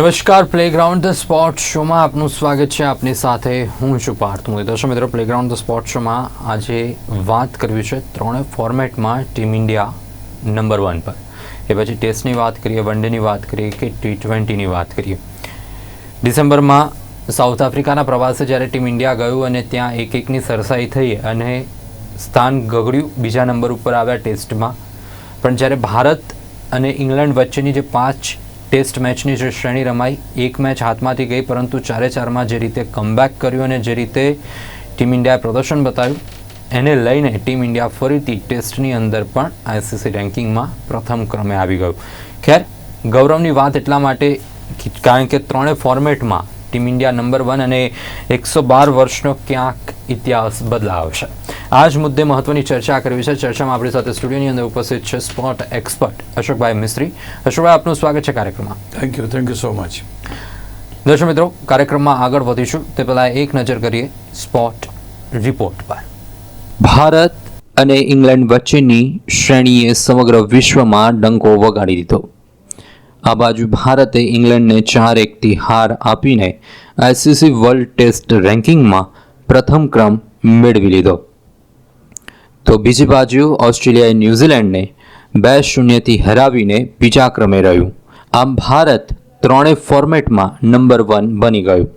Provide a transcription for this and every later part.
નમસ્કાર playground the sport શોમાં આપનું સ્વાગત છે. આપની સાથે હું છું પાર્થ દર્શક મિત્રો પ્લેગ્રાઉન્ડ ધ સ્પોર્ટ શોમાં આજે વાત કરવી છે ત્રણે ફોર્મેટમાં ટીમ ઇન્ડિયા નંબર વન પર. એ પછી ટેસ્ટની વાત કરીએ વન ડેની વાત કરીએ કે ટી ટ્વેન્ટીની વાત કરીએ. ડિસેમ્બરમાં સાઉથ આફ્રિકાના પ્રવાસે જ્યારે ટીમ ઇન્ડિયા ગયું અને ત્યાં એક એકની સરસાઈ થઈ અને સ્થાન ગગડ્યું બીજા નંબર ઉપર આવ્યા ટેસ્ટમાં પણ જ્યારે ભારત અને ઇંગ્લેન્ડ વચ્ચેની જે પાંચ ટેસ્ટ મેચની જે શ્રેણી રમાઈ, એક મેચ હાથમાંથી ગઈ, પરંતુ ચારે ચારમાં જે રીતે કમબેક કર્યું અને જે રીતે ટીમ ઇન્ડિયાએ પ્રદર્શન બતાવ્યું, એને લઈને ટીમ ઇન્ડિયા ફરીથી ટેસ્ટની અંદર પણ આઈસીસી રેન્કિંગમાં પ્રથમ ક્રમે આવી ગયું. ખેર, ગૌરવની વાત એટલા માટે કારણ કે ત્રણે ફોર્મેટમાં ટીમ ઇન્ડિયા નંબર વન અને એકસો બાર વર્ષનો ક્યાંક ઇતિહાસ બદલાવશે આ જ મુદ્દે મહત્વની ચર્ચા કરવી છે. ચર્ચામાં આપણી સાથે સ્ટુડિયોની અંદર ઉપસ્થિત છે સ્પોટ એક્સપર્ટ અશોકભાઈ મિસ્ત્રી. અશોકભાઈ આપનું સ્વાગત છે કાર્યક્રમમાં. Thank you thank you so much દર્શક મિત્રો કાર્યક્રમમાં આગળ વધીશું. તે પહેલાં એક નજર કરીએ સ્પોટ રિપોર્ટ પર. ભારત અને ઇંગ્લેન્ડ વચ્ચેની શ્રેણીએ સમગ્ર વિશ્વમાં ડંકો વગાડી દીધો. આ બાજુ ભારતે ઇંગ્લેન્ડને ચાર એકથી હાર આપીને આઈસીસી વર્લ્ડ ટેસ્ટ રેન્કિંગમાં પ્રથમ ક્રમ મેળવી લીધો. તો બીજી બાજુ ઓસ્ટ્રેલિયાએ ન્યૂઝીલેન્ડને બે શૂન્યથી હરાવીને બીજા ક્રમે રહ્યું. આમ ભારત ત્રણેય ફોર્મેટમાં નંબર વન બની ગયું.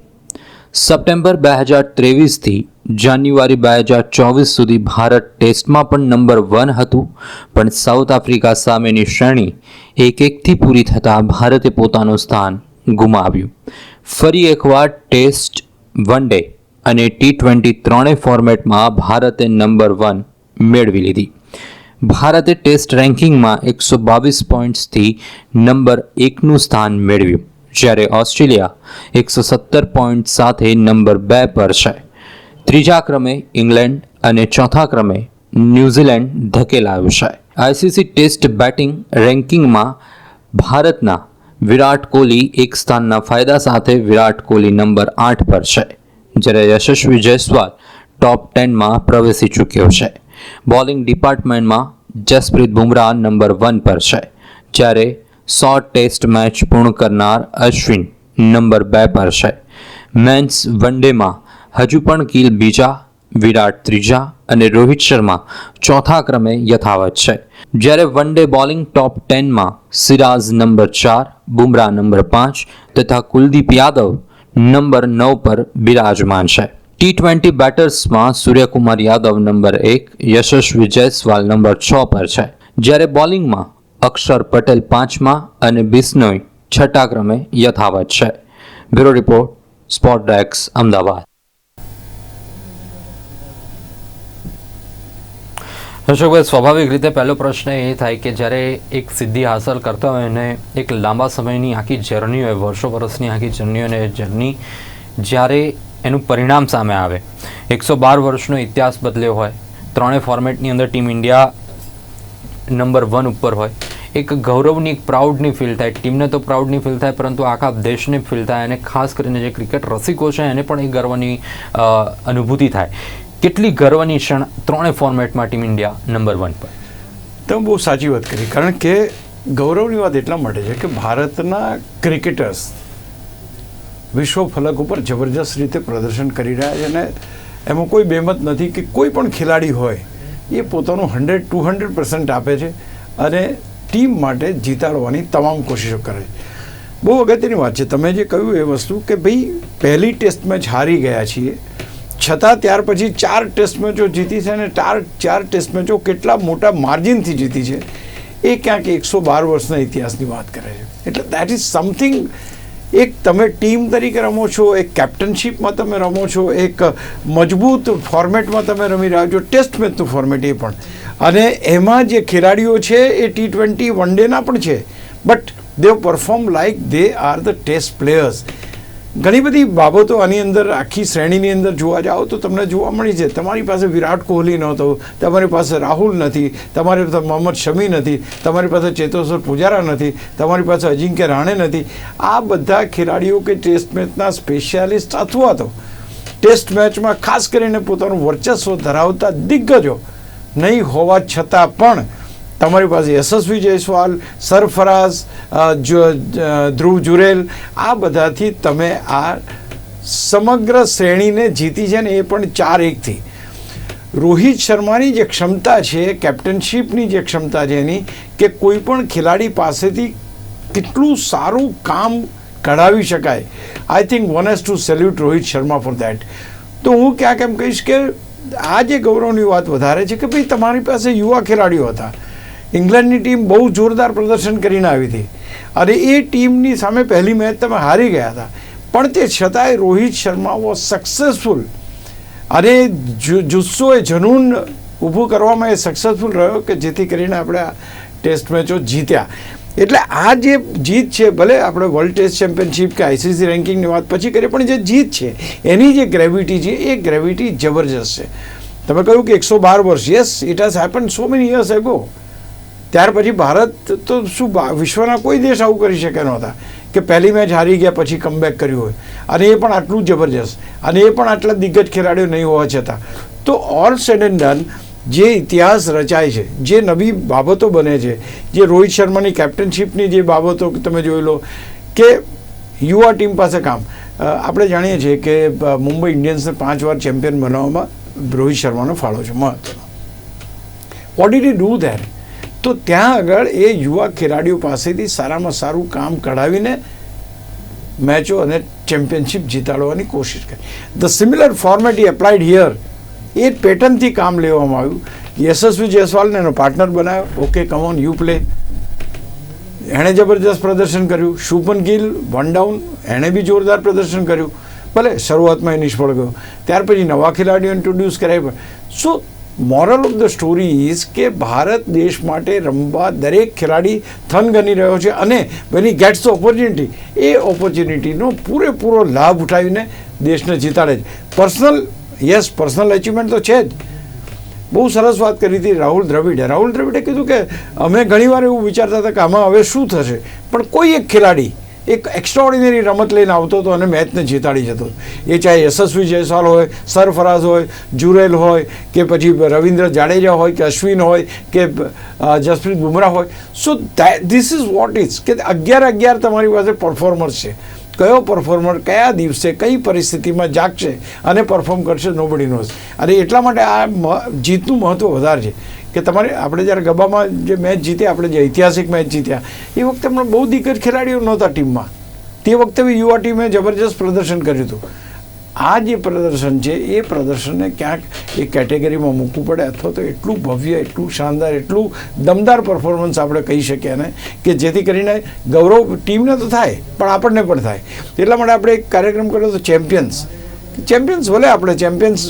સપ્ટેમ્બર બે હજાર ત્રેવીસથી જાન્યુઆરી બે હજાર ચોવીસ સુધી ભારત ટેસ્ટમાં પણ નંબર વન હતું, પણ સાઉથ આફ્રિકા સામેની શ્રેણી એક એકથી પૂરી થતાં ભારતે પોતાનું સ્થાન ગુમાવ્યું. ફરી એકવાર ટેસ્ટ વન ડે અને ટી ટ્વેન્ટી ત્રણેય ફોર્મેટમાં ભારતે નંબર વન મેળવી લીધી. ભારતે ટેસ્ટ રેન્કિંગમાં એકસો બાવીસ પોઈન્ટ્સથી નંબર એકનું સ્થાન મેળવ્યું, જ્યારે ઓસ્ટ્રેલિયા એકસો સત્તર પોઈન્ટ સાથે નંબર બે પર છે. ત્રીજા ક્રમે ઇંગ્લેન્ડ અને ચોથા ક્રમે ન્યૂઝીલેન્ડ ધકેલાયું છે. આઈસીસી ટેસ્ટ બેટિંગ રેન્કિંગમાં ભારતના વિરાટ કોહલી એક સ્થાનના ફાયદા સાથે વિરાટ કોહલી નંબર આઠ પર છે, જ્યારે યશસ્વી જયસ્વાલ ટોપ ટેનમાં પ્રવેશી ચૂક્યો છે. બોલિંગ ડિપાર્ટમેન્ટમાં જસપ્રીત બુમરાહ નંબર વન પર છે, જ્યારે સો ટેસ્ટ મેચ પૂર્ણ કરનાર અશ્વિન નંબર બે પર છે. મેન્સ વન ડેમાં હજુ પણ કિલ બીજા, વિરાટ ત્રીજા અને રોહિત શર્મા ચોથા ક્રમે યથાવત છે. જ્યારે વન ડે બોલિંગ ટોપ ટેનમાં સિરાજ નંબર ચાર, બુમરાહ નંબર પાંચ તથા કુલદીપ યાદવ નંબર નવ પર બિરાજમાન છે. ટી ટ્વેન્ટી બેટર્સમાં સૂર્યકુમાર યાદવ નંબર એક, યશસ્વી જયસ્વાલ નંબર છ પર છે. જ્યારે બોલિંગમાં અક્ષર પટેલ પાંચમાં અને બિસ્નોય છઠ્ઠા ક્રમે યથાવત છે. બ્યુરો રિપોર્ટ સ્પોટ ડેક્સ અમદાવાદ. અશોકભાઈ સ્વાભાવિક રીતે પહેલો પ્રશ્ન એ થાય કે જ્યારે એક સિદ્ધિ હાંસલ કરતા હોય અને એક લાંબા સમયની આખી જર્ની હોય, વર્ષો વર્ષની આખી જર્ની અને જર્ની જ્યારે એનું પરિણામ સામે આવે. એકસો બાર વર્ષનો ઇતિહાસ બદલ્યો હોય, ત્રણેય ફોર્મેટની અંદર ટીમ ઇન્ડિયા નંબર વન ઉપર હોય. એક ગૌરવની, એક પ્રાઉડની ફીલ થાય. ટીમને તો પ્રાઉડની ફીલ થાય, પરંતુ આખા દેશને ફીલ થાય અને ખાસ કરીને જે ક્રિકેટ રસિકો છે, એને પણ એ ગર્વની અનુભૂતિ થાય. કેટલી ગર્વની ક્ષણ ત્રણેય ફોર્મેટમાં ટીમ ઇન્ડિયા નંબર વન પર? તમે બહુ સાચી વાત કરી. કારણ કે ગૌરવની વાત એટલા માટે છે કે ભારતના ક્રિકેટર્સ વિશ્વ ફલક ઉપર જબરજસ્ત રીતે પ્રદર્શન કરી રહ્યા છે અને એમાં કોઈ બેમત નથી કે કોઈ પણ ખેલાડી હોય, એ પોતાનું હંડ્રેડ, ટુ હંડ્રેડ પર્સન્ટ આપે છે અને ટીમ માટે જીતાડવાની તમામ કોશિશો કરે છે. બહુ અગત્યની વાત છે. તમે જે કહ્યું એ વસ્તુ કે ભાઈ, પહેલી ટેસ્ટ મેચ હારી ગયા છીએ, છતાં ત્યાર પછી ચાર ટેસ્ટ મેચો જીતી છે અને ચાર ચાર ટેસ્ટ મેચો કેટલા મોટા માર્જિનથી જીતી છે, એ ક્યાંક એકસો બાર વર્ષના ઇતિહાસની વાત કરે છે. એટલે દેટ ઇઝ સમથિંગ એક તમે ટીમ તરીકે રમો છો, એક કેપ્ટનશીપમાં તમે રમો છો, એક મજબૂત ફોર્મેટમાં તમે રમી રહ્યા છો, ટેસ્ટ મેચનું ફોર્મેટ એ પણ. અને એમાં જે ખેલાડીઓ છે એ ટી ટ્વેન્ટી વન ડેના પણ છે. But they perform like they are the test players ઘણી બધી બાબતો આની અંદર, આખી શ્રેણીની અંદર જોવા જાઓ તો તમને જોવા મળી છે તમારી પાસે વિરાટ કોહલી નહોતો, તમારી પાસે રાહુલ નથી, તમારી પાસે મોહમ્મદ શમી નથી, તમારી પાસે ચેતેશ્વર પૂજારા નથી, તમારી પાસે અજિંક્ય રાણે નથી. આ બધા ખેલાડીઓ કે ટેસ્ટ મેચના સ્પેશિયાલિસ્ટ અથવા તો ટેસ્ટ મેચમાં ખાસ કરીને પોતાનું વર્ચસ્વ ધરાવતા દિગ્ગજો નહીં હોવા છતાં પણ તમારી પાસે યશસ્વી જયસ્વાલ, સરફરાઝ ધ્રુવ જુરેલ, આ બધાથી તમે આ સમગ્ર શ્રેણીને જીતી છે ને એ પણ ચાર એકથી. રોહિત શર્માની જે ક્ષમતા છે, કેપ્ટનશીપની જે ક્ષમતા છે એની, કે કોઈ પણ ખેલાડી પાસેથી કેટલું સારું કામ કઢાવી શકાય. I think one has to salute Rohit Sharma for that તો હું ક્યાંક એમ કહીશ કે આ જે ગૌરવની વાત વધારે છે કે ભાઈ તમારી પાસે યુવા ખેલાડીઓ હતા. ઇંગ્લેન્ડની ટીમ બહુ જોરદાર પ્રદર્શન કરીને આવી હતી. અને એ ટીમની સામે પહેલી મેચ તમે હારી ગયા હતા. પણ તે છતાંય રોહિત શર્મા વોઝ સક્સેસફુલ અને જુસ્સો એ જનૂન ઊભું કરવામાં એ સક્સેસફુલ રહ્યો કે જેથી કરીને આપણે આ ટેસ્ટ મેચો જીત્યા. એટલે આ જે જીત છે, ભલે આપણે વર્લ્ડ ટેસ્ટ ચેમ્પિયનશિપ કે આઈસીસી રેન્કિંગની વાત પછી કરીએ, પણ જે જીત છે, એની જે ગ્રેવિટી છે, એ ગ્રેવિટી જબરજસ્ત છે. તમે કહ્યું કે એકસો બાર વર્ષ. Yes it has happen so many years ago ત્યાર પછી ભારત તો શું વિશ્વના કોઈ દેશ આવું કરી શકે નહોતા કે પહેલી મેચ હારી ગયા, પછી કમબેક કર્યું હોય. અને એ પણ આટલું જબરજસ્ત. અને એ પણ આટલા દિગ્ગજ ખેલાડીઓ નહીં હોવા છતાં. તો ઓલ સેડ એન્ડ ડન જે ઇતિહાસ રચાય છે, જે નવી બાબતો બને છે, જે રોહિત શર્માની કેપ્ટનશીપની જે બાબતો તમે જોઈ લો, કે યુવા ટીમ પાસે કામ. આપણે જાણીએ છીએ કે મુંબઈ ઇન્ડિયન્સને પાંચ વાર ચેમ્પિયન બનાવવામાં રોહિત શર્માનો ફાળો છે, મહત્વનો. વોટ ઇ ડુ ધેર તો ત્યાં આગળ એ યુવા ખેલાડીઓ પાસેથી સારામાં સારું કામ કઢાવીને મેચો અને ચેમ્પિયનશિપ જીતાડવાની કોશિશ કરી. ધ સિમિલર ફોર્મેટ એ એપ્લાઇડ હિયર એ પેટર્નથી કામ લેવામાં આવ્યું. યશસ્વી જયસ્વાલને એનો પાર્ટનર બનાવ્યો. ઓકે કમોન યુ પ્લે એણે જબરજસ્ત પ્રદર્શન કર્યું. શુભન ગિલ વન ડાઉન એણે બી જોરદાર પ્રદર્શન કર્યું. ભલે શરૂઆતમાં એ નિષ્ફળ ગયો. ત્યાર પછી નવા ખેલાડીઓ ઇન્ટ્રોડ્યુસ કરાય so moral of the story is કે ભારત દેશ માટે રમવા દરેક ખેલાડી થન ગણી રહ્યો છે અને વેન ગેટ્સ ઓપોર્ચ્યુનિટી એ ઓપોર્ચ્યુનિટીનો પૂરેપૂરો લાભ ઉઠાવીને દેશને જીતાડે છે. પર્સનલ યસ પર્સનલ અચીવમેન્ટ તો છે જ. બહુ સરસ વાત કરી હતી રાહુલ દ્રવિડે. રાહુલ દ્રવિડે કીધું કે, અમે ઘણીવાર એવું વિચારતા હતા કે આમાં હવે શું થશે? પણ કોઈ એક ખેલાડી એક એક્સ્ટ્રાઓર્ડિનરી રમત લઈને આવતો હતો અને મેચને જીતાડી જતો એ ચાહે યશસ્વી જયસ્વાલ હોય, સરફરાઝ હોય, જુરેલ હોય, કે પછી રવિન્દ્ર જાડેજા હોય, કે અશ્વિન હોય, કે જસપ્રીત બુમરાહ હોય. So this is what is કે અગિયાર અગિયાર તમારી પાસે પરફોર્મર્સ છે. કયો પરફોર્મર કયા દિવસે કઈ પરિસ્થિતિમાં જાગશે અને પરફોર્મ કરશે નોબડી નોઝ અને એટલા માટે આ જીતનું મહત્ત્વ વધારે છે. કે તમારે આપણે જ્યારે ગબામાં જે મેચ જીત્યા, આપણે જે ઐતિહાસિક મેચ જીત્યા, એ વખતે હમણાં બહુ દિગ્ગજ ખેલાડીઓ નહોતા ટીમમાં. તે વખતે બી યુવા ટીમે જબરજસ્ત પ્રદર્શન કર્યું હતું. આ જે પ્રદર્શન છે, એ પ્રદર્શનને ક્યાંક એ કેટેગરીમાં મૂકવું પડે અથવા તો એટલું ભવ્ય, એટલું શાનદાર, એટલું દમદાર પરફોર્મન્સ આપણે કહી શકીએ ને કે જેથી કરીને ગૌરવ ટીમને તો થાય, પણ આપણને પણ થાય. એટલા માટે આપણે એક કાર્યક્રમ કર્યો હતો, ચેમ્પિયન્સ. ચેમ્પિયન્સ, ભલે આપણે ચેમ્પિયન્સ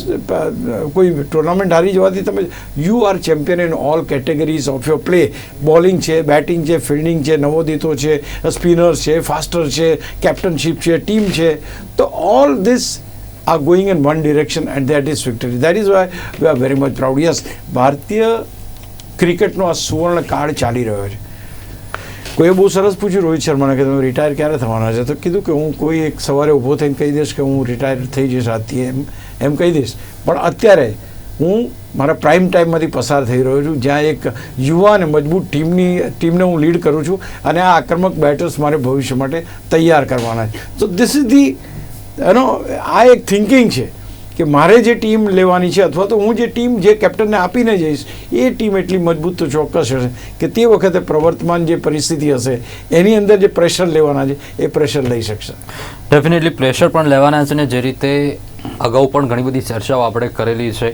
કોઈ ટુર્નામેન્ટ હારી જવાથી તમે you are champion in all categories of your play bowling છે બેટિંગ છે ફિલ્ડિંગ છે, નવોદિતો છે સ્પિનર્સ છે ફાસ્ટર છે કેપ્ટનશીપ છે ટીમ છે. તો all this are going in one direction and that is victory that is why we are very much proud yes ભારતીય ક્રિકેટનો આ સુવર્ણ કાળ ચાલી રહ્યો છે. કોઈએ બહુ સરસ પૂછ્યું, રોહિત શર્માને કે તમે રિટાયર ક્યારે થવાના છે? તો કીધું કે હું કોઈ એક સવારે ઊભો થઈને કહી દઈશ કે હું રિટાયર થઈ જઈશ આજથી, એમ એમ કહી દઈશ. પણ અત્યારે હું મારા પ્રાઇમ ટાઈમમાંથી પસાર થઈ રહ્યો છું, જ્યાં એક યુવા અને મજબૂત ટીમની, ટીમને હું લીડ કરું છું અને આ આક્રમક બેટર્સ મારે ભવિષ્ય માટે તૈયાર કરવાના છે. તો ધીસ ઇઝ ધી એનો આ એક થિંકિંગ છે. કે મારે જે ટીમ લેવાની છે અથવા તો હું જે ટીમ જે કેપ્ટનને આપીને જઈશ, એ ટીમ એટલી મજબૂત તો ચોક્કસ હશે કે તે વખતે પ્રવર્તમાન જે પરિસ્થિતિ હશે, એની અંદર જે પ્રેશર લેવાના છે, એ પ્રેશર લઈ શકશે. ડેફિનેટલી પ્રેશર પણ લેવાના છે ને જે રીતે અગાઉ પણ ઘણી બધી ચર્ચાઓ આપણે કરેલી છે.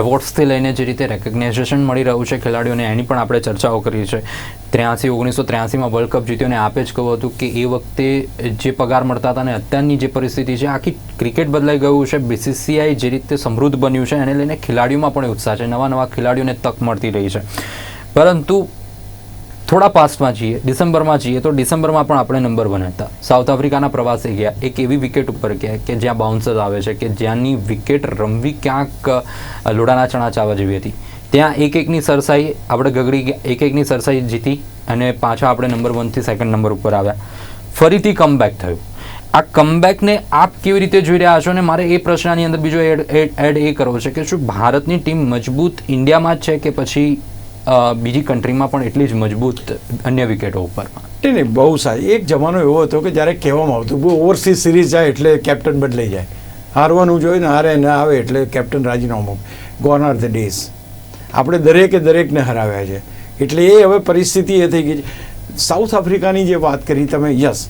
એવોર્ડ્સથી લઈને જે રીતે રેકગ્નાઇઝેશન મળી રહ્યું છે ખેલાડીઓને, એની પણ આપણે ચર્ચાઓ કરી છે. ત્ર્યાસી, ઓગણીસો ત્ર્યાસીમાં વર્લ્ડ કપ જીત્યો અને આપે જ કહ્યું હતું કે એ વખતે જે પગાર મળતા હતા અને અત્યારની જે પરિસ્થિતિ છે, આખી ક્રિકેટ બદલાઈ ગયું છે. બીસીસીઆઈ જે રીતે સમૃદ્ધ બન્યું છે, એને લઈને ખેલાડીઓમાં પણ ઉત્સાહ છે. નવા નવા ખેલાડીઓને તક મળતી રહી છે. પરંતુ થોડા પાસ્ટમાં જઈએ, ડિસેમ્બરમાં જઈએ, તો ડિસેમ્બરમાં પણ આપણે નંબર વન હતા. સાઉથ આફ્રિકાના પ્રવાસે ગયા. એક એવી વિકેટ ઉપર ગયા કે જ્યાં બાઉન્સર્સ આવે છે, કે જ્યાંની વિકેટ રમવી ક્યાંક લોડાના ચણા ચાવા જેવી હતી. ત્યાં એક એકની સરસાઈ આપણે ગગડી એક એકની સરસાઈ જીતી અને પાછા આપણે નંબર વનથી સેકન્ડ નંબર ઉપર આવ્યા. ફરીથી કમબેક થયું. આ કમબેકને આપ કેવી રીતે જોઈ રહ્યા છો? અને મારે એ પ્રશ્નની અંદર બીજો એડ એડ એ કરવો છે કે શું ભારતની ટીમ મજબૂત ઇન્ડિયામાં જ છે કે પછી બીજી કન્ટ્રીમાં પણ એટલી જ મજબૂત અન્ય વિકેટો ઉપર નહીં નહીં, બહુ સારી. એક જમાનો એવો હતો કે જ્યારે કહેવામાં આવતું બહુ ઓવરસીઝ સિરીઝ જાય એટલે કેપ્ટન બદલાઈ જાય. હારવાનું જોઈએ ને હારે ના આવે એટલે કેપ્ટન રાજીનામું ગોન આર ધ ડેઝ આપણે દરેકે દરેકને હરાવ્યા છે. એટલે એ હવે પરિસ્થિતિ એ થઈ ગઈ છે. સાઉથ આફ્રિકાની જે વાત કરી તમે યસ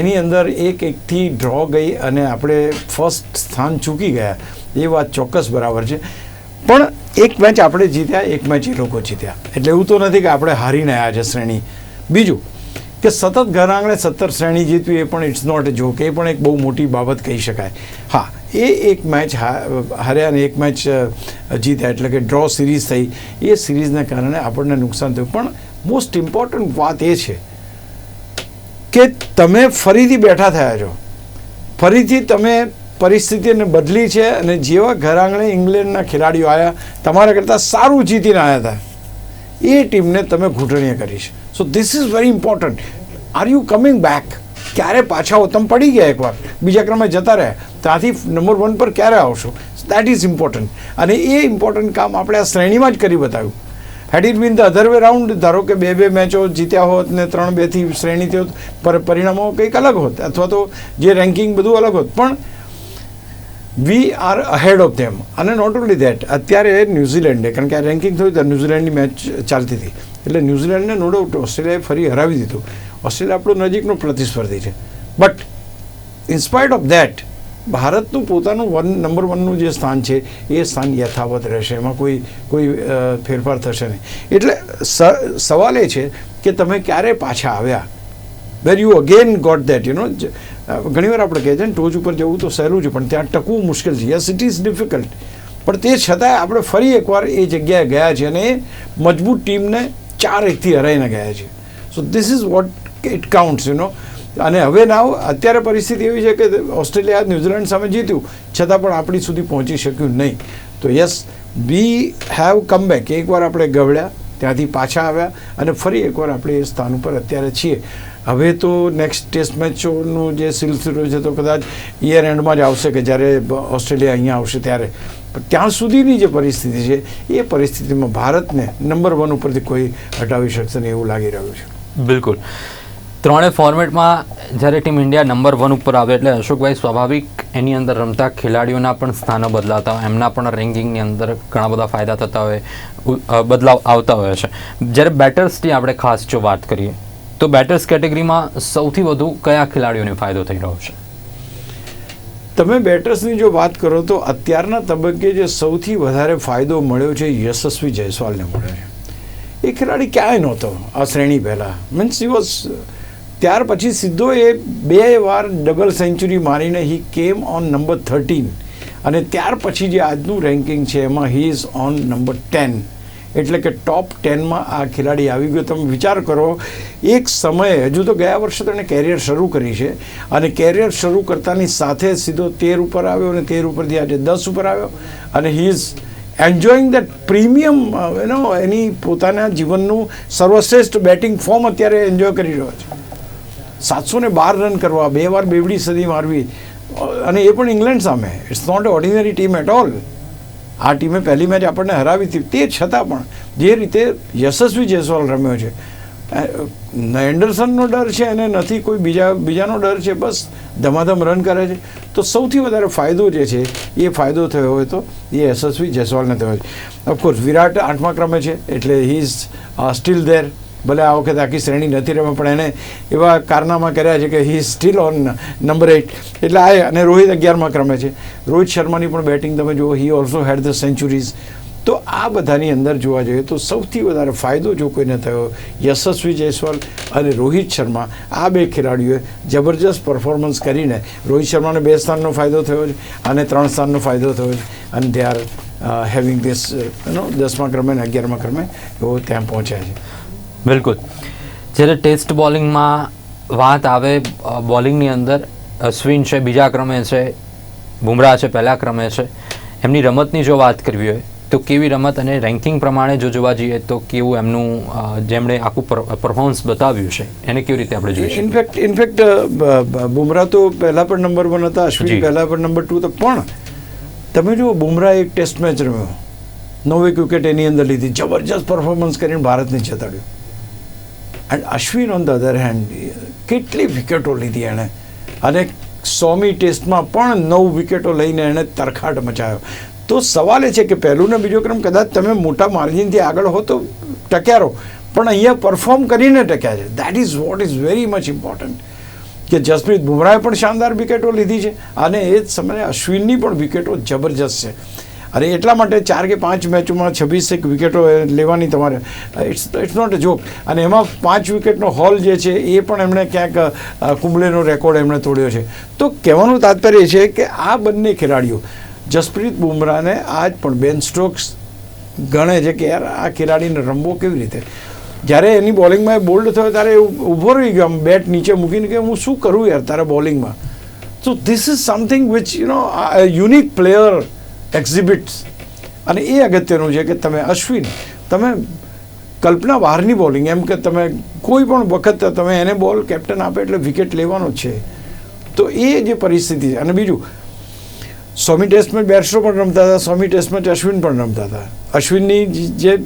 એની અંદર એક એકથી ડ્રો ગઈ અને આપણે ફર્સ્ટ સ્થાન ચૂકી ગયા. એ વાત ચોક્કસ બરાબર છે. પણ એક મેચ આપણે જીત્યા, એક મેચ એ લોકો જીત્યા. એટલે એવું તો નથી કે આપણે હારીને આવ્યા છે શ્રેણી. બીજું કે સતત ઘર આંગણે સત્તર શ્રેણી જીતવી એ પણ ઇટ્સ નોટ જોક એ પણ એક બહુ મોટી બાબત કહી શકાય. હા, એ એક મેચ હાર્યા અને એક મેચ જીત્યા, એટલે કે ડ્રો સિરીઝ થઈ. એ સિરીઝને કારણે આપણને નુકસાન થયું. પણ મોસ્ટ ઇમ્પોર્ટન્ટ વાત એ છે કે તમે ફરીથી બેઠા થયા છો. ફરીથી તમે પરિસ્થિતિને બદલી છે અને જેવા ઘર આંગણે ઇંગ્લેન્ડના ખેલાડીઓ આવ્યા તમારા કરતાં સારું જીતીને આવ્યા હતા એ ટીમને તમે ઘૂંટણીએ કરી છે. So this is very important are you coming back ક્યારે પાછા હો તમે પડી ગયા એકવાર? બીજા ક્રમે જતા રહ્યા. ત્યાંથી નંબર વન પર ક્યારે આવશો? દેટ ઇઝ ઇમ્પોર્ટન્ટ અને એ ઇમ્પોર્ટન્ટ કામ આપણે આ શ્રેણીમાં જ કરી બતાવ્યું. Had it been the other way round ધારો કે બે બે મેચો જીત્યા હોત ને ત્રણ બેથી શ્રેણીથી હોત, પર પરિણામો કંઈક અલગ હોત, અથવા તો જે રેન્કિંગ બધું અલગ હોત. પણ we are ahead of them અને નોટ ઓનલી ધેટ અત્યારે ન્યૂઝીલેન્ડે, કારણ કે આ રેન્કિંગ થયું ત્યારે ન્યૂઝીલેન્ડની મેચ ચાલતી હતી. એટલે ન્યૂઝીલેન્ડને નો ડાઉટ ઓસ્ટ્રેલિયાએ ફરી હરાવી દીધું. ઓસ્ટ્રેલિયા આપણું નજીકનો પ્રતિસ્પર્ધી છે. બટ ઇન્સ્પાઇટ ઓફ ધેટ ભારતનું પોતાનું વન નંબર વનનું જે સ્થાન છે, એ સ્થાન યથાવત રહેશે. એમાં કોઈ કોઈ ફેરફાર થશે નહીં. એટલે સવાલ એ છે કે તમે ક્યારે પાછા આવ્યા? Were you again got that you know ઘણીવાર આપણે કહીએ છીએ ને, ટોચ ઉપર જવું તો સહેલું છે, પણ ત્યાં ટકવું મુશ્કેલ છે. યસ ઇટ ઇઝ ડિફિકલ્ટ પણ તે છતાંય આપણે ફરી એકવાર એ જગ્યાએ ગયા છે અને મજબૂત ટીમને ચાર એકથી હરાઈને ગયા છે so this is what it counts you know અને હવે નાવ અત્યારે પરિસ્થિતિ એવી છે કે ઓસ્ટ્રેલિયા ન્યૂઝીલેન્ડ સામે જીત્યું, છતાં પણ આપણી સુધી પહોંચી શક્યું નહીં. તો yes we have come back એકવાર આપણે ગવડ્યા ત્યાંથી પાછા આવ્યા અને ફરી એકવાર આપણે એ સ્થાન ઉપર અત્યારે છીએ. હવે તો નેક્સ્ટ ટેસ્ટ મેચોનું જે સિલસિલો છે તો કદાચ યર એન્ડમાં જ આવશે કે જ્યારે ઓસ્ટ્રેલિયા અહીંયા આવશે ત્યારે. ત્યાં સુધીની જે પરિસ્થિતિ છે, એ પરિસ્થિતિમાં ભારતને નંબર વન ઉપરથી કોઈ હટાવી શકશે નહીં એવું લાગી રહ્યું છે. બિલકુલ. ત્રણે ફોર્મેટમાં જ્યારે ટીમ ઇન્ડિયા નંબર વન ઉપર આવે એટલે અશોકભાઈ સ્વાભાવિક એની અંદર રમતા ખેલાડીઓના પણ સ્થાનો બદલાતા હોય, એમના પણ રેન્કિંગની અંદર ઘણા બધા ફાયદા થતા હોય બદલાવ આવતા હોય છે. જ્યારે બેટર્સની આપણે ખાસ જો વાત કરીએ તો બેટર્સ કેટેગરીમાં સૌથી વધુ કયા ખેલાડીઓને ફાયદો થઈ રહ્યો છે? તમે બેટર્સની જો વાત કરો તો અત્યારના તબક્કે જે સૌથી વધારે ફાયદો મળ્યો છે યશસ્વી જયસ્વાલને મળ્યો છે. એ ખેલાડી ક્યાંય નહોતો, આ શ્રેણી પહેલાં. મીન્સ હી વોઝ ત્યાર પછી સીધો એ બે વાર ડબલ સેન્ચુરી મારીને હી કેમ ઓન નંબર થર્ટીન અને ત્યાર પછી જે આજનું રેન્કિંગ છે એમાં he is on number ten એટલે કે ટોપ ટેનમાં આ ખેલાડી આવી ગયો. તમે વિચાર કરો, એક સમયે હજુ તો ગયા વર્ષે તેણે કેરિયર શરૂ કરી છે અને કેરિયર શરૂ કરતાની સાથે સીધો તેર ઉપર આવ્યો અને તેર ઉપરથી આજે દસ ઉપર આવ્યો. અને he is enjoying that premium એનો એની પોતાના જીવનનું સર્વશ્રેષ્ઠ બેટિંગ ફોર્મ અત્યારે એન્જોય કરી રહ્યો છે. સાતસો ને બાર રન કરવા, બે વાર બેવડી સદી મારવી. અને એ પણ ઇંગ્લેન્ડ સામે. It's not a ordinary team at all આ ટીમે પહેલી મેચ આપણને હરાવી હતી. તે છતાં પણ જે રીતે યશસ્વી જયસ્વાલ રમ્યો છે એન્ડરસનનો ડર છે અને નથી કોઈ બીજા, બીજાનો ડર છે, બસ ધમાધમ રન કરે છે. તો સૌથી વધારે ફાયદો જે છે, એ ફાયદો થયો હોય તો એ યશસ્વી જયસ્વાલને થયો છે. ઓફકોર્સ વિરાટ આઠમા ક્રમે છે, એટલે હી ઇઝ સ્ટીલ ધેર ભલે આ વખતે આખી શ્રેણી નથી રમે, પણ એને એવા કારનામા કર્યા છે કે he still on number eight એટલે આ અને રોહિત અગિયારમાં ક્રમે છે. રોહિત શર્માની પણ બેટિંગ તમે જુઓ he also had the centuries તો આ બધાની અંદર જોવા જઈએ તો સૌથી વધારે ફાયદો જો કોઈને થયો, યશસ્વી જયસ્વાલ અને રોહિત શર્મા, આ બે ખેલાડીઓએ જબરજસ્ત પરફોર્મન્સ કરીને રોહિત શર્માને બે સ્થાનનો ફાયદો થયો છે અને ત્રણ સ્થાનનો ફાયદો થયો છે. અને દે આર હેવિંગ ધીસ નો દસમા ક્રમે અને અગિયારમા ક્રમે એવો ત્યાં પહોંચ્યા છે. બિલકુલ. જ્યારે ટેસ્ટ બોલિંગમાં વાત આવે બોલિંગની અંદર અશ્વિન છે બીજા ક્રમે છે બુમરાહ છે પહેલા ક્રમે છે એમની રમતની જો વાત કરવી હોય તો કેવી રમત અને રેન્કિંગ પ્રમાણે જો જોવા જઈએ તો કેવું એમનું જેમણે આખું પરફોર્મન્સ બતાવ્યું છે એને કેવી રીતે આપણે જોઈએ ઇનફેક્ટ ઇનફેક્ટ બુમરાહ તો પહેલા પણ નંબર વન હતા. અશ્વિન પહેલા પણ નંબર ટુ હતા પણ તમે જુઓ બુમરાહ એક ટેસ્ટ મેચ રમ્યો. નવ વિકેટ એની અંદર લીધી જબરજસ્ત પરફોર્મન્સ કરીને ભારતને જતાડ્યું and Ashwin on the other hand કેટલી વિકેટો લીધી એણે? અને સોમી ટેસ્ટમાં પણ નવ વિકેટો લઈને એણે તરખાટ મચાવ્યો તો સવાલ એ છે કે પહેલું ને બીજો ક્રમ કદાચ તમે મોટા માર્જિનથી આગળ હો તો ટક્યા રહો પણ અહીંયા પરફોર્મ કરીને ટક્યા છે. That is what is very much important કે જસપ્રીત બુમરાહે પણ શાનદાર વિકેટો લીધી છે. અને એ જ સમયે અશ્વિનની પણ વિકેટો જબરજસ્ત છે. અને એટલા માટે ચાર કે પાંચ મેચોમાં છવ્વીસેક વિકેટો લેવાની તમારે. It's it's not a joke અને એમાં પાંચ વિકેટનો હોલ જે છે, એ પણ એમણે ક્યાંક કુંબળેનો રેકોર્ડ એમણે તોડ્યો છે. તો કહેવાનું તાત્પર્ય છે કે આ બંને ખેલાડીઓ, જસપ્રીત બુમરાને આજ પણ બેન સ્ટ્રોક્સ ગણે છે કે યાર આ ખેલાડીને રમવો કેવી રીતે? જ્યારે એની બોલિંગમાં એ બોલ્ડ થયો ત્યારે ઊભો રહી ગયો બેટ નીચે મૂકીને કે હું શું કરું યાર તારા બોલિંગમાં? So this is something which you know unique player exhibits અને એ અગત્યનું છે કે તમે અશ્વિન, તમે કલ્પના બહારની બોલિંગ એમ કે તમે કોઈ પણ વખત તમે એને બોલ કેપ્ટન આપે એટલે વિકેટ લેવાનો છે. તો એ જે પરિસ્થિતિ છે. અને બીજું, સ્વામી ટેસ્ટ મેચ બેટ્સરો પણ રમતા હતા, સ્વામી ટેસ્ટમાં મેચ અશ્વિન પણ રમતા હતા. અશ્વિનની જે,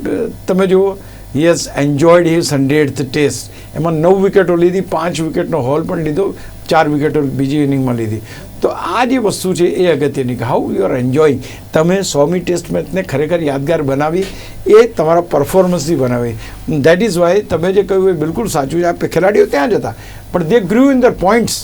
તમે જુઓ has enjoyed his hundred test એમાં નવ વિકેટો લીધી, પાંચ વિકેટનો હોલ પણ લીધો, ચાર વિકેટો બીજી ઇનિંગમાં લીધી. તો આ જે વસ્તુ છે એ અગત્યની કે હાઉ યુ આર એન્જોઈંગ તમે સ્વામી ટેસ્ટ મેચને ખરેખર યાદગાર બનાવી, એ તમારા પરફોર્મન્સથી બનાવી. દેટ ઇઝ વાય તમે જે કહ્યું એ બિલકુલ સાચું છે. આ ખેલાડીઓ ત્યાં જ હતા. પણ they grew in their points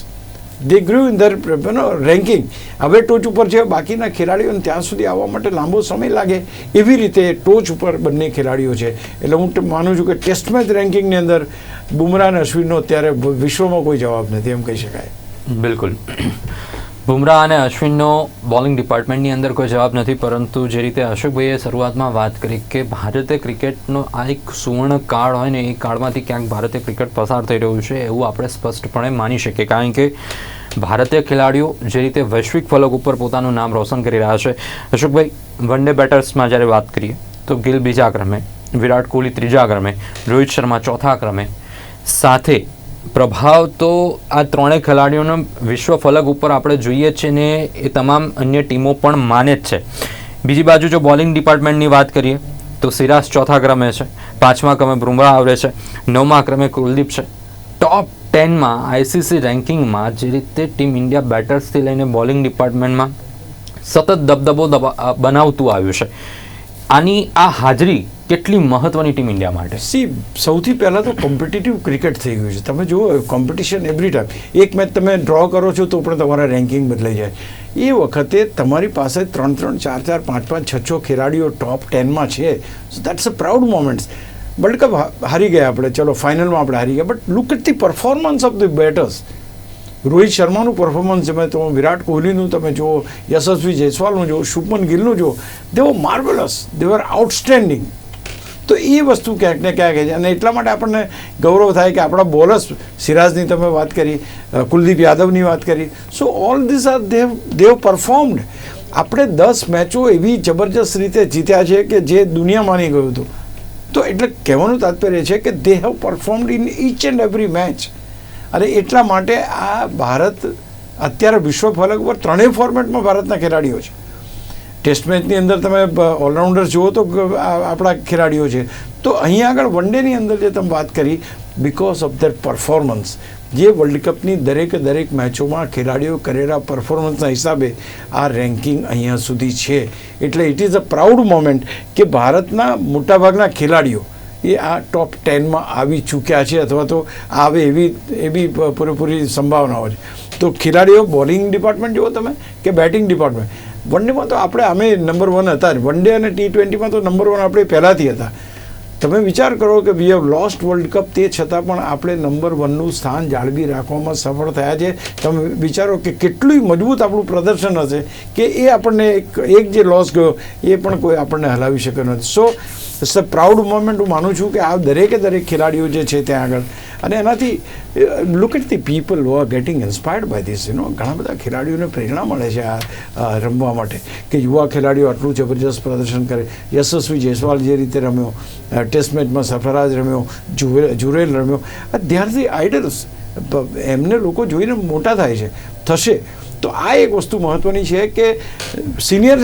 they grew in their ranking હવે ટોચ ઉપર છે બાકીના ખેલાડીઓને ત્યાં સુધી આવવા માટે લાંબો સમય લાગે, એવી રીતે ટોચ ઉપર બંને ખેલાડીઓ છે. એટલે હું માનું છું કે ટેસ્ટ મેચ રેન્કિંગની અંદર બુમરાહ અને અશ્વિનનો અત્યારે વિશ્વમાં કોઈ જવાબ નથી, એમ કહી શકાય. બિલકુલ. બુમરાહ અને અશ્વિનનો બોલિંગ ડિપાર્ટમેન્ટની અંદર કોઈ જવાબ નથી, પરંતુ જે રીતે અશોકભાઈએ શરૂઆતમાં વાત કરી કે ભારતે ક્રિકેટનો આ એક સુવર્ણ કાળ હોય ને એ કાળમાંથી ક્યાંક ભારતે ક્રિકેટ પસાર થઈ રહ્યું છે એવું આપણે સ્પષ્ટપણે માની શકીએ. કારણ કે ભારતીય ખેલાડીઓ જે રીતે વૈશ્વિક ફલક ઉપર પોતાનું નામ રોશન કરી રહ્યા છે. અશોકભાઈ વન ડે બેટર્સમાં જ્યારે વાત કરીએ, તો ગિલ બીજા ક્રમે, વિરાટ કોહલી ત્રીજા ક્રમે, રોહિત શર્મા ચોથા ક્રમે, સાથે પ્રભાવ તો આ ત્રણેય ખેલાડીઓનો વિશ્વ ફલક ઉપર આપણે જોઈએ છીએ ને એ તમામ અન્ય ટીમો પણ માને જ છે. બીજી બાજુ જો બોલિંગ ડિપાર્ટમેન્ટની વાત કરીએ, તો સિરાજ ચોથા ક્રમે છે, પાંચમા ક્રમે બુમરાહ આવે છે, નવમા ક્રમે કુલદીપ છે. ટોપ ટેનમાં આઈસીસી રેન્કિંગમાં જે રીતે ટીમ ઇન્ડિયા બેટર્સથી લઈને બોલિંગ ડિપાર્ટમેન્ટમાં સતત દબદબો દબા બનાવતું આવ્યું છે. આની આ હાજરી કેટલી મહત્વની ટીમ ઇન્ડિયા માટે? સી સૌથી પહેલાં તો કોમ્પિટિટિવ ક્રિકેટ થઈ ગયું છે. તમે જુઓ કોમ્પિટિશન એવરી ટાઈમ એક મેચ તમે ડ્રો કરો છો તો પણ તમારા રેન્કિંગ બદલાઈ જાય. એ વખતે તમારી પાસે ત્રણ ત્રણ, ચાર ચાર, પાંચ પાંચ, છ છ ખેલાડીઓ ટોપ ટેનમાં છે. So that's a proud moments world cup હારી ગયા આપણે. ચલો ફાઇનલમાં આપણે હારી ગયા. But look at the performance of the batters Rohit શર્માનું performance તમે તો વિરાટ કોહલીનું તમે જુઓ, યશસ્વી જયસ્વાલનું જુઓ, શુભમન ગિલનું જુઓ દે વર માર્વેલસ દે વર આઉટસ્ટેન્ડિંગ તો એ વસ્તુ ક્યાંક ને ક્યાંક છે. અને એટલા માટે આપણને ગૌરવ થાય કે આપણા બોલર્સ સિરાજની તમે વાત કરી કુલદીપ યાદવની વાત કરી. So all this are they've they've performed આપણે દસ મેચો એવી જબરજસ્ત રીતે જીત્યા છે કે જે દુનિયા માની ગયું હતું. તો એટલે કહેવાનું તાત્પર્ય છે કે they have performed in each and every match અને એટલા માટે આ ભારત અત્યારે વિશ્વ ફલક ઉપર ત્રણેય ફોર્મેટમાં ભારતના ખેલાડીઓ છે. ટેસ્ટ મેચની અંદર તમે ઓલરાઉન્ડર જુઓ તો આપણા ખેલાડીઓ છે. તો અહીંયા આગળ વન ડેની અંદર જે તમે વાત કરી બિકોઝ ઓફ ધેર પરફોર્મન્સ જે વર્લ્ડ કપની દરેક દરેક મેચોમાં ખેલાડીઓ કરેલા પરફોર્મન્સના હિસાબે આ રેન્કિંગ અહીંયા સુધી છે. એટલે it is a proud moment કે ભારતના મોટાભાગના ખેલાડીઓ એ આ ટોપ ટેનમાં આવી ચૂક્યા છે અથવા તો આવે એવી એવી પૂરેપૂરી સંભાવનાઓ છે. તો ખેલાડીઓ બોલિંગ ડિપાર્ટમેન્ટ જુઓ તમે કે બેટિંગ ડિપાર્ટમેન્ટ વન ડેમાં તો આપણે, અમે નંબર વન હતા. જ વન ડે અને ટી ટ્વેન્ટીમાં તો નંબર વન આપણે પહેલાંથી હતા. તમે વિચાર કરો કે we have lost world cup તે છતાં પણ આપણે નંબર વનનું સ્થાન જાળવી રાખવામાં સફળ થયા છે. તમે વિચારો કે કેટલું મજબૂત આપણું પ્રદર્શન હશે કે એ આપણને એક જે લોસ ગયો, એ પણ કોઈ આપણને હલાવી શકે નથી. So it's a proud moment હું માનું છું કે આ દરેકે દરેક ખેલાડીઓ જે છે ત્યાં આગળ. અને એનાથી look at the people who are getting inspired by this you know ઘણા બધા ખેલાડીઓને પ્રેરણા મળે છે આ રમવા માટે. કે યુવા ખેલાડીઓ આટલું જબરજસ્ત પ્રદર્શન કરે. યશસ્વી જયસ્વાલ જે રીતે રમ્યો ટેસ્ટ મેચમાં સફરાજ રમ્યો જુરેલ રમ્યો. આ દે આર ધી આઇડલ્સ એમને લોકો જોઈને મોટા થાય છે. થશે. તો આ એક વસ્તુ મહત્ત્વની છે કે સિનિયર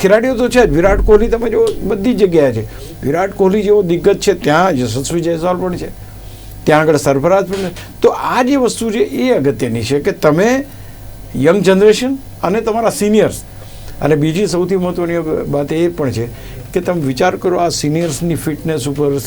ખેલાડીઓ તો છે જ. વિરાટ કોહલી તમે જો બધી જગ્યાએ છે. વિરાટ કોહલી જેવો દિગ્ગજ છે, ત્યાં યશસ્વી જયસ્વાલ પણ છે. ત્યાં આગળ સરફરાજ પણ તો આ જે વસ્તુ છે એ અગત્યની છે કે તમે યંગ જનરેશન અને તમારા સિનિયર્સ અને બીજી સૌથી મહત્ત્વની વાત એ પણ છે કે તમે વિચાર કરો આ સિનિયર્સની ફિટનેસ ઉપર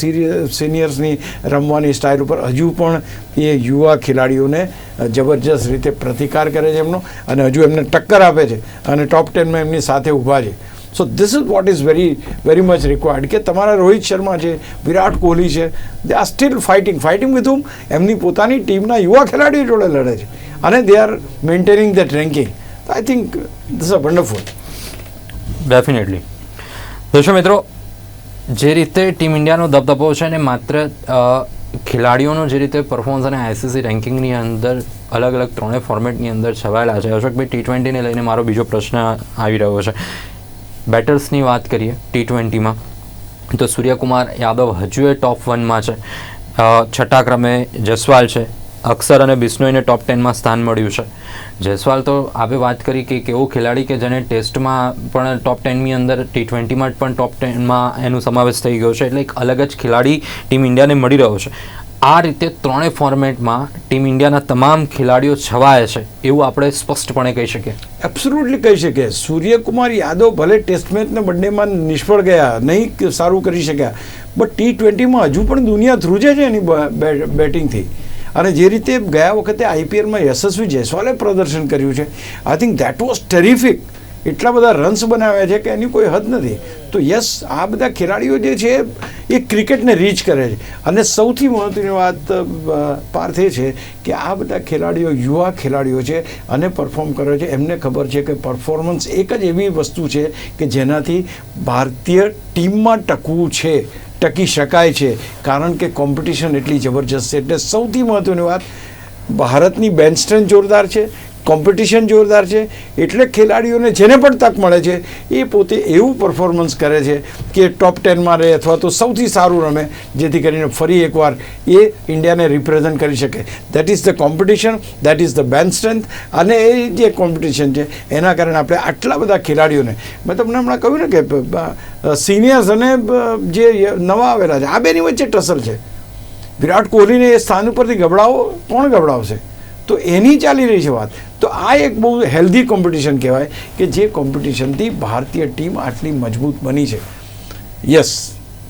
સિનિયર્સની રમવાની સ્ટાઇલ ઉપર હજુ પણ એ યુવા ખેલાડીઓને જબરજસ્ત રીતે પ્રતિકાર કરે છે એમનો અને હજુ એમને ટક્કર આપે છે અને ટોપ ટેનમાં એમની સાથે ઊભા છે. So this is what is very very much required કે તમારા રોહિત શર્મા છે, વિરાટ કોહલી છે they are still fighting fighting with whom એમની પોતાની ટીમના યુવા ખેલાડીઓ જોડે લડે છે. અને they are maintaining that ranking I think this a wonderful definitely દર્શક મિત્રો, જે રીતે ટીમ ઇન્ડિયાનો દબદબો છે ને માત્ર ખેલાડીઓનો જે રીતે પરફોર્મન્સ અને આઈસીસી રેન્કિંગની અંદર, અલગ અલગ ત્રણેય ફોર્મેટની અંદર છવાયેલા છે. અશોકભાઈ ટી ટ્વેન્ટીને લઈને મારો બીજો પ્રશ્ન આવી રહ્યો છે. બેટર્સની વાત કરીએ ટી ટ્વેન્ટીમાં તો સૂર્યકુમાર યાદવ હજુ એ ટોપ વનમાં છે. છઠ્ઠા ક્રમે જસવાલ છે. અક્ષર અને બિશ્નોઈને ટોપ ટેનમાં સ્થાન મળ્યું છે. જયસ્વાલ તો આપણે વાત કરી કે એક એવો ખેલાડી કે જેને ટેસ્ટમાં પણ ટોપ ટેનની અંદર ટી ટ્વેન્ટીમાં પણ ટોપ ટેનમાં એનું સમાવેશ થઈ ગયો છે. એટલે એક અલગ જ ખેલાડી ટીમ ઇન્ડિયાને મળી રહ્યો છે. આ રીતે ત્રણેય ફોર્મેટમાં ટીમ ઇન્ડિયાના તમામ ખેલાડીઓ છવાય છે. એવું આપણે સ્પષ્ટપણે કહી શકીએ. એબ્સોલ્યુટલી કહી શકીએ. સૂર્યકુમાર યાદવ ભલે ટેસ્ટ મેચને બંનેમાં નિષ્ફળ ગયા, નહીં સારું કરી શક્યા બટ ટી ટ્વેન્ટીમાં હજુ પણ દુનિયા ધ્રુજે છે એની બેટિંગથી અને જે રીતે ગયા વખતે આઈપીએલમાં યશસ્વી જયસ્વાલે પ્રદર્શન કર્યું છે I think that was terrific એટલા બધા રન્સ બનાવ્યા છે કે એની કોઈ હદ નથી. તો યસ આ બધા ખેલાડીઓ જે છે, એ ક્રિકેટને રીચ કરે છે. અને સૌથી મહત્ત્વની વાત પાર્થ એ છે કે આ બધા ખેલાડીઓ યુવા ખેલાડીઓ છે અને પરફોર્મ કરે છે. એમને ખબર છે કે પરફોર્મન્સ એક જ એવી વસ્તુ છે કે જેનાથી ભારતીય ટીમમાં ટકવું છે. ટકી શકાય છે. કારણ કે કોમ્પિટિશન એટલી જબરજસ્ત છે. એટલે સૌથી મહત્ત્વની વાત, ભારતની બેન્ચ સ્ટ્રેન્થ જોરદાર છે. કોમ્પિટિશન જોરદાર છે, એટલે ખેલાડીઓને જેને પણ તક મળે છે, એ પોતે એવું પરફોર્મન્સ કરે છે કે ટોપ ટેનમાં રહે અથવા તો સૌથી સારું રમે, જેથી કરીને ફરી એકવાર એ ઇન્ડિયાને રિપ્રેઝન્ટ કરી શકે. That is the competition that is the bench strength અને એ જે કોમ્પિટિશન છે, એના કારણે આપણે આટલા બધા ખેલાડીઓને, મેં તમને હમણાં કહ્યું ને કે સિનિયર્સ અને જે નવા આવેલા છે, આ બેની વચ્ચે ટસલ છે. વિરાટ કોહલીને એ સ્થાન ઉપરથી ગબડાવો કોણ ગબડાવશે તો એની ચાલી રહી છે વાત. તો આ એક બહુ હેલ્ધી કોમ્પિટિશન કહેવાય કે જે કોમ્પિટિશનથી ભારતીય ટીમ આટલી મજબૂત બની છે. યસ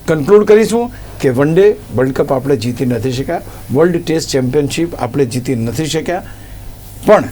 કન્ક્લુડ કરીશું કે વન ડે વર્લ્ડ કપ આપણે જીતી નથી શક્યા. વર્લ્ડ ટેસ્ટ ચેમ્પિયનશિપ આપણે જીતી નથી શક્યા. પણ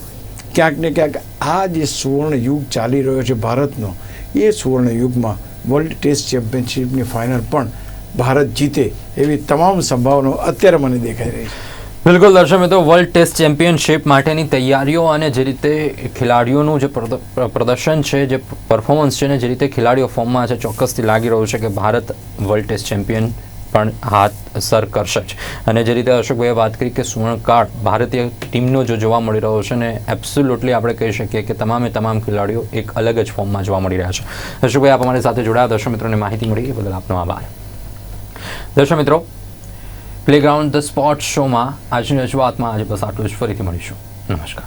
ક્યાંક ને ક્યાંક આ જે સુવર્ણ યુગ ચાલી રહ્યો છે ભારતનો, એ સુવર્ણ યુગમાં વર્લ્ડ ટેસ્ટ ચેમ્પિયનશિપની ફાઇનલ પણ ભારત જીતે એવી તમામ સંભાવનાઓ અત્યારે મને દેખાઈ રહી છે. બિલકુલ દર્શક મિત્રો વર્લ્ડ ટેસ્ટ ચેમ્પિયનશિપ માટેની તૈયારીઓ અને જે રીતે ખેલાડીઓનું જે પ્રદ- પ્રદર્શન છે, જે પરફોર્મન્સ છે ને જે રીતે ખેલાડીઓ ફોર્મમાં છે, ચોક્કસથી લાગી રહ્યું છે કે ભારત વર્લ્ડ ટેસ્ટ ચેમ્પિયન પણ હાથ સર કરશે જ. અને જે રીતે અશોકભાઈએ વાત કરી કે સુવર્ણકાળ ભારતીય ટીમનો જો જોવા મળી રહ્યો છે ને એબ્સોલ્યુટલી આપણે કહી શકીએ કે તમામે તમામ ખેલાડીઓ એક અલગ જ ફોર્મમાં જોવા મળી રહ્યા છે. અશોકભાઈ આપ અમારી સાથે જોડાયા. દર્શક મિત્રોને માહિતી મળી એ બદલ આપનો આભાર. દર્શક મિત્રો પ્લેગ્રાઉન્ડ ધ સ્પોર્ટ શોમાં આજની રજૂઆતમાં આજે બસ આટલું જ. ફરીથી મળીશું. નમસ્કાર.